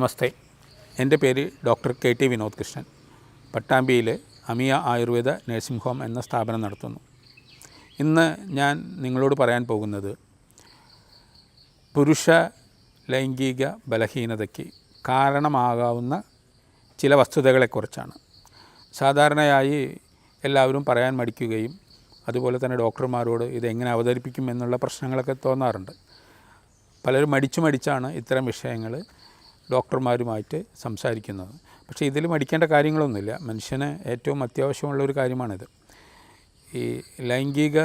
നമസ്തേ. എന്റെ പേര് doctor K T Vinod Krishnan പട്ടാമ്പിയിൽ Amiya Ayurveda nursing home എന്ന സ്ഥാപനം നടത്തുന്നു. ഇന്ന് ഞാൻ നിങ്ങളോട് പറയാൻ പോകുന്നത് പുരുഷ ലൈംഗിക ബലഹീനതയ്ക്ക് കാരണമാകാവുന്ന ചില വസ്തുതകളെക്കുറിച്ചാണ്. സാധാരണയായി എല്ലാവരും പറയാൻ മടിക്കുകയും അതുപോലെ തന്നെ ഡോക്ടർമാരോട് ഇതെങ്ങനെ അവതരിപ്പിക്കും എന്നുള്ള പ്രശ്നങ്ങളൊക്കെ തോന്നാറുണ്ട്. പലരും മടിച്ചു മടിച്ചാണ് ഇത്തരം വിഷയങ്ങൾ ഡോക്ടർമാരുമായിട്ട് സംസാരിക്കുന്നത്. പക്ഷേ ഇതിൽ മടിക്കേണ്ട കാര്യങ്ങളൊന്നുമില്ല. മനുഷ്യന് ഏറ്റവും അത്യാവശ്യമുള്ള ഒരു കാര്യമാണിത്. ഈ ലൈംഗിക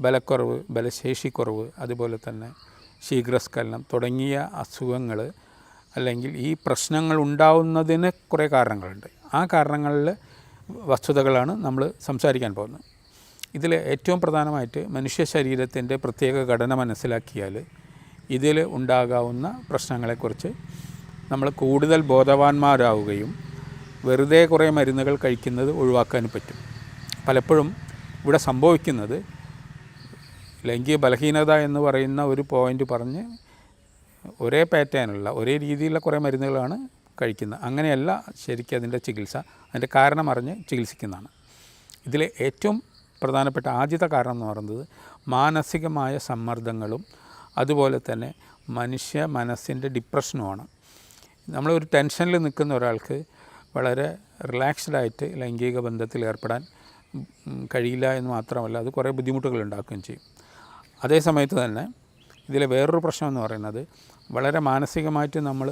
ബലക്കുറവ് ബലശേഷിക്കുറവ് അതുപോലെ തന്നെ ശീഘ്രസ്ഖലനം തുടങ്ങിയ അസുഖങ്ങൾ അല്ലെങ്കിൽ ഈ പ്രശ്നങ്ങൾ ഉണ്ടാവുന്നതിന് കുറേ കാരണങ്ങളുണ്ട്. ആ കാരണങ്ങളിൽ വസ്തുതകളാണ് നമ്മൾ സംസാരിക്കാൻ പോകുന്നത്. ഇതിൽ ഏറ്റവും പ്രധാനമായിട്ട് മനുഷ്യ ശരീരത്തിന്റെ പ്രത്യേക ഘടന മനസ്സിലാക്കിയാൽ ഇതിൽ ഉണ്ടാകാവുന്ന പ്രശ്നങ്ങളെക്കുറിച്ച് നമ്മൾ കൂടുതൽ ബോധവാന്മാരാവുകയും വെറുതെ കുറേ മരുന്നുകൾ കഴിക്കുന്നത് ഒഴിവാക്കാൻ പറ്റും. പലപ്പോഴും ഇവിടെ സംഭവിക്കുന്നത് ലൈംഗിക ബലഹീനത എന്ന് പറയുന്ന ഒരു പോയിന്റ് പറഞ്ഞ് ഒരേ പാറ്റേണുള്ള ഒരേ രീതിയിലുള്ള കുറേ മരുന്നുകളാണ് കഴിക്കുന്നത്. അങ്ങനെയല്ല ശരിക്കും അതിന്റെ ചികിത്സ അതിന്റെ കാരണം അറിഞ്ഞ് ചികിത്സിക്കുന്നതാണ്. ഇതിൽ ഏറ്റവും പ്രധാനപ്പെട്ട ആദ്യത്തെ കാരണം എന്ന് പറയുന്നത് മാനസികമായ സമ്മർദ്ദങ്ങളും അതുപോലെ തന്നെ മനുഷ്യ മനസ്സിന്റെ ഡിപ്രഷനുമാണ് നമ്മളൊരു ടെൻഷനിൽ നിൽക്കുന്ന ഒരാൾക്ക് വളരെ റിലാക്സ്ഡായിട്ട് ലൈംഗിക ബന്ധത്തിൽ ഏർപ്പെടാൻ കഴിയില്ല എന്ന് മാത്രമല്ല അത് കുറേ ബുദ്ധിമുട്ടുകൾ ഉണ്ടാക്കുകയും ചെയ്യും. അതേ സമയത്ത് തന്നെ ഇതിലെ വേറൊരു പ്രശ്നം എന്ന് പറയുന്നത് വളരെ മാനസികമായിട്ട് നമ്മൾ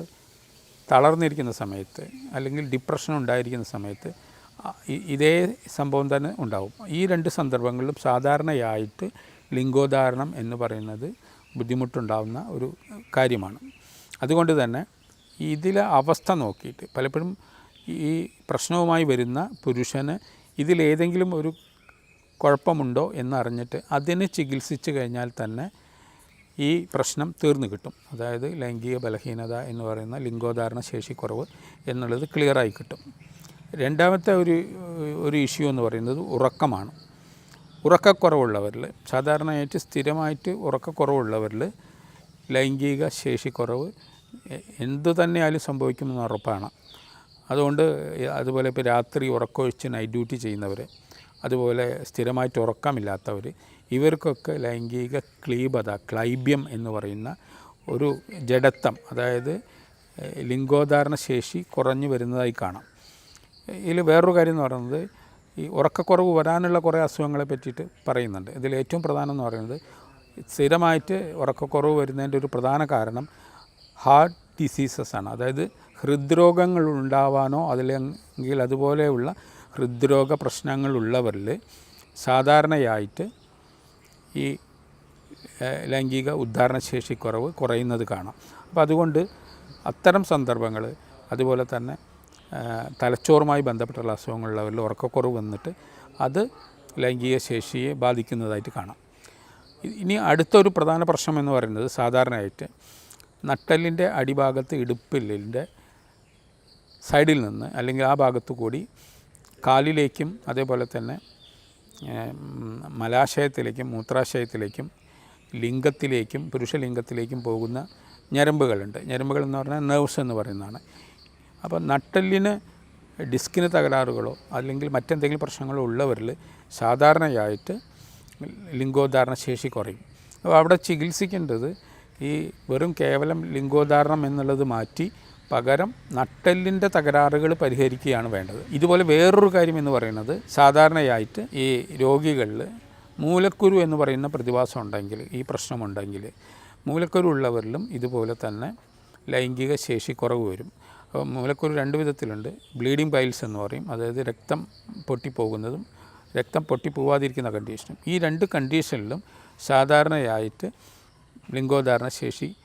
തളർന്നിരിക്കുന്ന സമയത്ത് അല്ലെങ്കിൽ ഡിപ്രഷൻ ഉണ്ടായിരിക്കുന്ന സമയത്ത് ഇതേ സംഭവം തന്നെ ഉണ്ടാവും. ഈ രണ്ട് സന്ദർഭങ്ങളിലും സാധാരണയായിട്ട് ലിംഗോദാരണം എന്ന് പറയുന്നത് ബുദ്ധിമുട്ടുണ്ടാവുന്ന ഒരു കാര്യമാണ്. അതുകൊണ്ട് തന്നെ ഇതിലെ അവസ്ഥ നോക്കിയിട്ട് പലപ്പോഴും ഈ പ്രശ്നവുമായി വരുന്ന പുരുഷന് ഇതിലേതെങ്കിലും ഒരു കുഴപ്പമുണ്ടോ എന്നറിഞ്ഞിട്ട് അതിനെ ചികിത്സിച്ച് കഴിഞ്ഞാൽ തന്നെ ഈ പ്രശ്നം തീർന്നു കിട്ടും. അതായത് ലൈംഗിക ബലഹീനത എന്ന് പറയുന്ന ലിംഗോധാരണ ശേഷിക്കുറവ് എന്നുള്ളത് ക്ലിയറായി കിട്ടും. രണ്ടാമത്തെ ഒരു ഒരു ഇഷ്യൂ എന്ന് പറയുന്നത് ഉറക്കമാണ്. ഉറക്കക്കുറവുള്ളവരിൽ സാധാരണയായിട്ട് സ്ഥിരമായിട്ട് ഉറക്കക്കുറവുള്ളവരിൽ ലൈംഗിക ശേഷിക്കുറവ് എന്തു തന്നെയാലും സംഭവിക്കുമെന്ന് ഉറപ്പാണ്. അതുകൊണ്ട് അതുപോലെ ഇപ്പോൾ രാത്രി ഉറക്കമൊഴിച്ച് നൈറ്റ് ഡ്യൂട്ടി ചെയ്യുന്നവർ അതുപോലെ സ്ഥിരമായിട്ട് ഉറക്കമില്ലാത്തവർ ഇവർക്കൊക്കെ ലൈംഗിക ക്ലീബത ക്ലൈബ്യം എന്ന് പറയുന്ന ഒരു ജഡത്വം അതായത് ലിംഗോധാരണ ശേഷി കുറഞ്ഞു വരുന്നതായി കാണാം. ഇതിൽ വേറൊരു കാര്യം എന്ന് പറയുന്നത് ഈ ഉറക്കക്കുറവ് വരാനുള്ള കുറേ അസുഖങ്ങളെ പറ്റിയിട്ട് പറയുന്നുണ്ട്. ഇതിൽ ഏറ്റവും പ്രധാനം എന്ന് പറയുന്നത് സ്ഥിരമായിട്ട് ഉറക്കക്കുറവ് വരുന്നതിന്റെ ഒരു പ്രധാന കാരണം ഹാർട്ട് ഡിസീസസ് ആണ് അതായത് ഹൃദ്രോഗങ്ങൾ ഉണ്ടാവാനോ അതിലെങ്കിൽ അതുപോലെയുള്ള ഹൃദ്രോഗ പ്രശ്നങ്ങളുള്ളവരിൽ സാധാരണയായിട്ട് ഈ ലൈംഗിക ഉദ്ധാരണശേഷി കുറവ് കുറയുന്നത് കാണാം. അപ്പോൾ അതുകൊണ്ട് അത്തരം സന്ദർഭങ്ങൾ അതുപോലെ തന്നെ തലച്ചോറുമായി ബന്ധപ്പെട്ടുള്ള അസുഖങ്ങളുള്ളവരിൽ ഉറക്കക്കുറവ് വന്നിട്ട് അത് ലൈംഗിക ശേഷിയെ ബാധിക്കുന്നതായിട്ട് കാണാം. ഇനി അടുത്തൊരു പ്രധാന പ്രശ്നം എന്ന് പറയുന്നത് സാധാരണയായിട്ട് നട്ടലിന്റെ അടിഭാഗത്ത് ഇടുപ്പില്ലിന്റെ സൈഡിൽ നിന്ന് അല്ലെങ്കിൽ ആ ഭാഗത്തു കൂടി കാലിലേക്കും അതേപോലെ തന്നെ മലാശയത്തിലേക്കും മൂത്രാശയത്തിലേക്കും ലിംഗത്തിലേക്കും പുരുഷലിംഗത്തിലേക്കും പോകുന്ന ഞരമ്പുകളുണ്ട്. ഞരമ്പുകൾ എന്ന് പറഞ്ഞാൽ നെർവ്സ് എന്ന് പറയുന്നതാണ്. അപ്പോൾ നട്ടലിന് ഡിസ്കിന് തകരാറുകളോ അല്ലെങ്കിൽ മറ്റെന്തെങ്കിലും പ്രശ്നങ്ങളോ ഉള്ളവരിൽ സാധാരണയായിട്ട് ലിംഗോദ്ധാരണ ശേഷി കുറയും. അപ്പോൾ അവിടെ ചികിത്സിക്കേണ്ടത് ഈ വെറും കേവലം ലിംഗോദ്ധാരണം എന്നുള്ളത് മാറ്റി പകരം നട്ടെല്ലിന്റെ തകരാറുകൾ പരിഹരിക്കുകയാണ് വേണ്ടത്. ഇതുപോലെ വേറൊരു കാര്യം എന്ന് പറയുന്നത് സാധാരണയായിട്ട് ഈ രോഗികളിൽ മൂലക്കുരു എന്ന് പറയുന്ന പ്രതിഭാസം ഉണ്ടെങ്കിൽ ഈ പ്രശ്നമുണ്ടെങ്കിൽ മൂലക്കുരു ഉള്ളവരിലും ഇതുപോലെ തന്നെ ലൈംഗിക ശേഷി കുറവ് വരും. അപ്പോൾ മൂലക്കുരു രണ്ട് വിധത്തിലുണ്ട്. ബ്ലീഡിംഗ് പൈൽസ് എന്ന് പറയും. അതായത് രക്തം പൊട്ടിപ്പോകുന്നതും രക്തം പൊട്ടിപ്പോവാതിരിക്കുന്ന കണ്ടീഷനും ഈ രണ്ട് കണ്ടീഷനിലും സാധാരണയായിട്ട് ലിംഗോധാരണ ശേഷി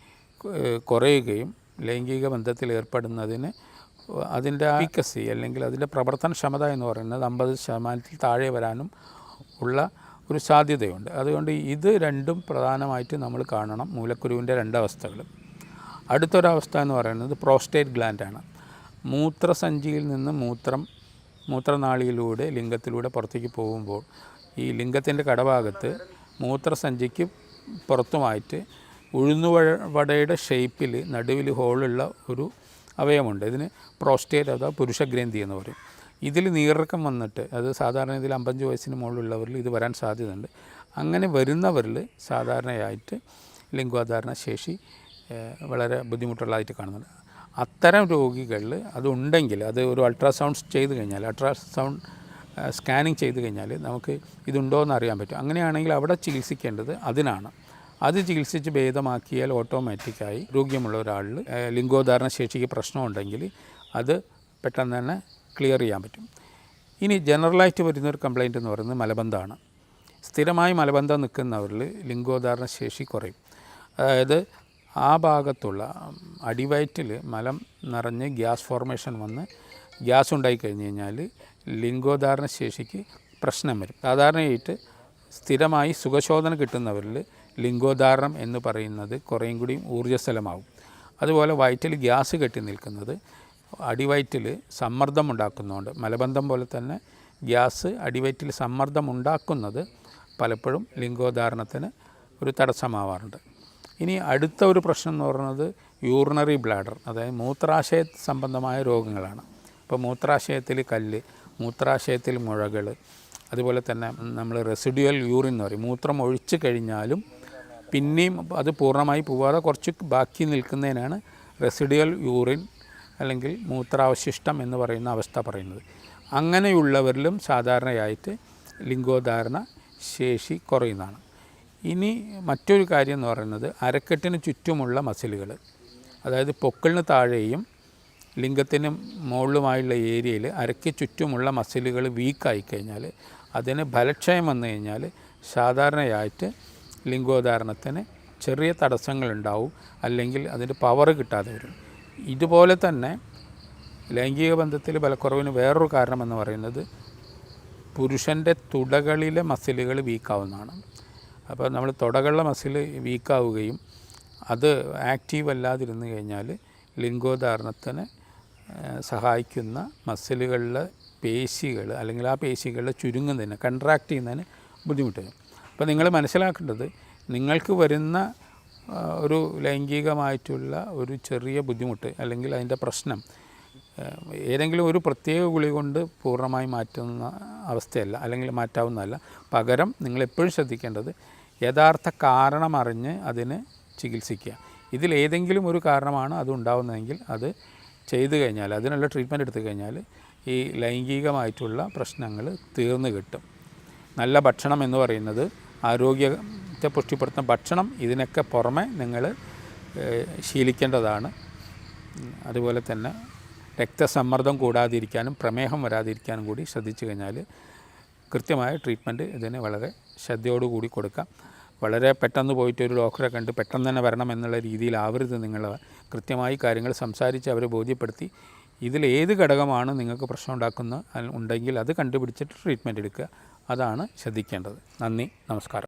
കുറയുകയും ലൈംഗിക ബന്ധത്തിൽ ഏർപ്പെടുന്നതിന് അതിന്റെ ആഫിക്കസി അല്ലെങ്കിൽ അതിന്റെ പ്രവർത്തനക്ഷമത എന്ന് പറയുന്നത് അമ്പത് ശതമാനത്തിൽ താഴെ വരാനും ഉള്ള ഒരു സാധ്യതയുണ്ട്. അതുകൊണ്ട് ഇത് രണ്ടും പ്രധാനമായിട്ട് നമ്മൾ കാണണം മൂലക്കുരുവിന്റെ രണ്ടവസ്ഥകൾ അടുത്തൊരവസ്ഥ എന്ന് പറയുന്നത് പ്രോസ്റ്റേറ്റ് ഗ്ലാൻഡാണ്. മൂത്രസഞ്ചിയിൽ നിന്ന് മൂത്രം മൂത്രനാളിയിലൂടെ ലിംഗത്തിലൂടെ പുറത്തേക്ക് പോകുമ്പോൾ ഈ ലിംഗത്തിന്റെ കടഭാഗത്ത് മൂത്രസഞ്ചിക്ക് പുറത്തുമായിട്ട് ഉഴുന്നുവഴ വടയുടെ ഷേപ്പിൽ നടുവിൽ ഹോളുള്ള ഒരു അവയവമുണ്ട്. ഇതിന് പ്രോസ്റ്റേറ്റ് അഥവാ പുരുഷഗ്രന്ഥി എന്ന് പറയും. ഇതിൽ നീറിറക്കം വന്നിട്ട് അത് സാധാരണ ഇതിൽ അമ്പഞ്ച് വയസ്സിന് മുകളിലുള്ളവരിൽ ഇത് വരാൻ സാധ്യതയുണ്ട്. അങ്ങനെ വരുന്നവരിൽ സാധാരണയായിട്ട് ലിംഗോധാരണ ശേഷി വളരെ ബുദ്ധിമുട്ടുള്ളതായിട്ട് കാണുന്നുണ്ട്. അത്തരം രോഗികളിൽ അതുണ്ടെങ്കിൽ അത് ഒരു അൾട്രാസൗണ്ട് ചെയ്ത് കഴിഞ്ഞാൽ അൾട്രാസൗണ്ട് സ്കാനിങ് ചെയ്ത് കഴിഞ്ഞാൽ നമുക്ക് ഇതുണ്ടോ എന്ന് അറിയാൻ പറ്റും. അങ്ങനെയാണെങ്കിൽ അവിടെ ചികിത്സിക്കേണ്ടത് അതിനാണ്. അത് ചികിത്സിച്ച് ഭേദമാക്കിയാൽ ഓട്ടോമാറ്റിക്കായി രോഗ്യമുള്ള ഒരാളിൽ ലിംഗോധാരണ ശേഷിക്ക് പ്രശ്നമുണ്ടെങ്കിൽ അത് പെട്ടെന്ന് തന്നെ ക്ലിയർ ചെയ്യാൻ പറ്റും. ഇനി ജനറലായിട്ട് വരുന്നൊരു കംപ്ലൈന്റ് എന്ന് പറയുന്നത് മലബന്ധമാണ്. സ്ഥിരമായി മലബന്ധം നിൽക്കുന്നവരിൽ ലിംഗോധാരണ ശേഷി കുറയും. അതായത് ആ ഭാഗത്തുള്ള അടിവയറ്റിൽ മലം നിറഞ്ഞ് ഗ്യാസ് ഫോർമേഷൻ വന്ന് ഗ്യാസ് ഉണ്ടായി കഴിഞ്ഞ് കഴിഞ്ഞാൽ ലിംഗോധാരണ ശേഷിക്ക് പ്രശ്നം വരും. സാധാരണയായിട്ട് സ്ഥിരമായി സുഖശോധന കിട്ടുന്നവരിൽ ലിംഗോധാരണം എന്ന് പറയുന്നത് കുറേയും കൂടി ഊർജസ്വലമാവും അതുപോലെ വയറ്റിൽ ഗ്യാസ് കെട്ടി നിൽക്കുന്നത് അടിവയറ്റിൽ സമ്മർദ്ദം ഉണ്ടാക്കുന്നതുകൊണ്ട് മലബന്ധം പോലെ തന്നെ ഗ്യാസ് അടിവയറ്റിൽ സമ്മർദ്ദം ഉണ്ടാക്കുന്നത് പലപ്പോഴും ലിംഗോധാരണത്തിന് ഒരു തടസ്സമാവാറുണ്ട്. ഇനി അടുത്ത ഒരു പ്രശ്നം എന്ന് പറയുന്നത് യൂറിനറി ബ്ലാഡർ അതായത് മൂത്രാശയ സംബന്ധമായ രോഗങ്ങളാണ്. ഇപ്പോൾ മൂത്രാശയത്തിൽ കല്ല് മൂത്രാശയത്തിൽ മുഴകൾ അതുപോലെ തന്നെ നമ്മൾ റെസിഡ്യുവൽ യൂറിൻ എന്ന് പറയും. മൂത്രം ഒഴിച്ചു കഴിഞ്ഞാലും പിന്നെയും അത് പൂർണമായി പോവാതെ കുറച്ച് ബാക്കി നിൽക്കുന്നതിനാണ് റെസിഡ്യുവൽ യൂറിൻ അല്ലെങ്കിൽ മൂത്രാവശിഷ്ടം എന്ന് പറയുന്ന അവസ്ഥ പറയുന്നത്. അങ്ങനെയുള്ളവരിലും സാധാരണയായിട്ട് ലിംഗോധാരണ ശേഷി കുറയുന്നതാണ്. ഇനി മറ്റൊരു കാര്യം എന്ന് പറയുന്നത് അരക്കെട്ടിന് ചുറ്റുമുള്ള മസിലുകൾ. അതായത് പൊക്കിളിന് താഴെയും ലിംഗത്തിന് മുകളിലുമായുള്ള ഏരിയയിൽ അരയ്ക്ക് ചുറ്റുമുള്ള മസിലുകൾ വീക്കായി കഴിഞ്ഞാൽ അതിന് ബലക്ഷയം വന്നു കഴിഞ്ഞാൽ സാധാരണയായിട്ട് ലിംഗോദാഹരണത്തിന് ചെറിയ തടസ്സങ്ങളുണ്ടാവും അല്ലെങ്കിൽ അതിന്റെ പവർ കിട്ടാതെ വരും. ഇതുപോലെ തന്നെ ലൈംഗിക ബന്ധത്തിൽ ബലക്കുറവിന് വേറൊരു കാരണമെന്ന് പറയുന്നത് പുരുഷന്റെ തുടകളിലെ മസിലുകൾ വീക്കാവുന്നതാണ്. അപ്പോൾ നമ്മൾ തുടകളുടെ മസിൽ വീക്കാവുകയും അത് ആക്റ്റീവ് അല്ലാതിരുന്നു കഴിഞ്ഞാൽ ലിംഗോധാരണത്തിന് സഹായിക്കുന്ന മസിലുകളിലെ പേശികൾ അല്ലെങ്കിൽ ആ പേശികളിൽ ചുരുങ്ങുന്നതിന് കൺട്രാക്ട് ചെയ്യുന്നതിന് ബുദ്ധിമുട്ട് വരും അപ്പോൾ നിങ്ങൾ മനസ്സിലാക്കേണ്ടത് നിങ്ങൾക്ക് വരുന്ന ഒരു ലൈംഗികമായിട്ടുള്ള ഒരു ചെറിയ ബുദ്ധിമുട്ട് അല്ലെങ്കിൽ അതിന്റെ പ്രശ്നം ഏതെങ്കിലും ഒരു പ്രത്യേക ഗുളി കൊണ്ട് പൂർണമായി മാറ്റുന്ന അവസ്ഥയല്ല അല്ലെങ്കിൽ മാറ്റാവുന്നതല്ല. പകരം നിങ്ങൾ എപ്പോഴും ശ്രദ്ധിക്കേണ്ടത് യഥാർത്ഥ കാരണമറിഞ്ഞ് അതിന് ചികിത്സിക്കുക. ഇതിലേതെങ്കിലും ഒരു കാരണമാണ് അത് ഉണ്ടാവുന്നതെങ്കിൽ അത് ചെയ്തു കഴിഞ്ഞാൽ അതിനുള്ള ട്രീറ്റ്മെന്റ് എടുത്തു കഴിഞ്ഞാൽ ഈ ലൈംഗികമായിട്ടുള്ള പ്രശ്നങ്ങൾ തീർന്നു കിട്ടും. നല്ല ഭക്ഷണം എന്ന് പറയുന്നത് ആരോഗ്യത്തെ പുഷ്ടിപ്പെടുത്തുന്ന ഭക്ഷണം ഇതിനൊക്കെ പുറമെ നിങ്ങൾ ശീലിക്കേണ്ടതാണ്. അതുപോലെ തന്നെ രക്തസമ്മർദ്ദം കൂടാതിരിക്കാനും പ്രമേഹം വരാതിരിക്കാനും കൂടി ശ്രദ്ധിച്ചു കഴിഞ്ഞാൽ കൃത്യമായ ട്രീറ്റ്മെന്റ് ഇതിന് വളരെ ശ്രദ്ധയോടുകൂടി കൊടുക്കുക വളരെ പെട്ടെന്ന് പോയിട്ട് ഒരു ഡോക്ടറെ കണ്ട് പെട്ടെന്ന് തന്നെ വരണം എന്നുള്ള രീതിയിൽ ആവരുത് നിങ്ങൾ. കൃത്യമായി കാര്യങ്ങൾ സംസാരിച്ച് അവരെ ബോധ്യപ്പെടുത്തി. ഇതിൽ ഏത് ഘടകമാണ് നിങ്ങൾക്ക് പ്രശ്നം ഉണ്ടാക്കുന്ന ഉണ്ടെങ്കിൽ അത് കണ്ടുപിടിച്ചിട്ട് ട്രീറ്റ്മെന്റ് എടുക്കുക. അതാണ് ശ്രദ്ധിക്കേണ്ടത്. നന്ദി നമസ്കാരം.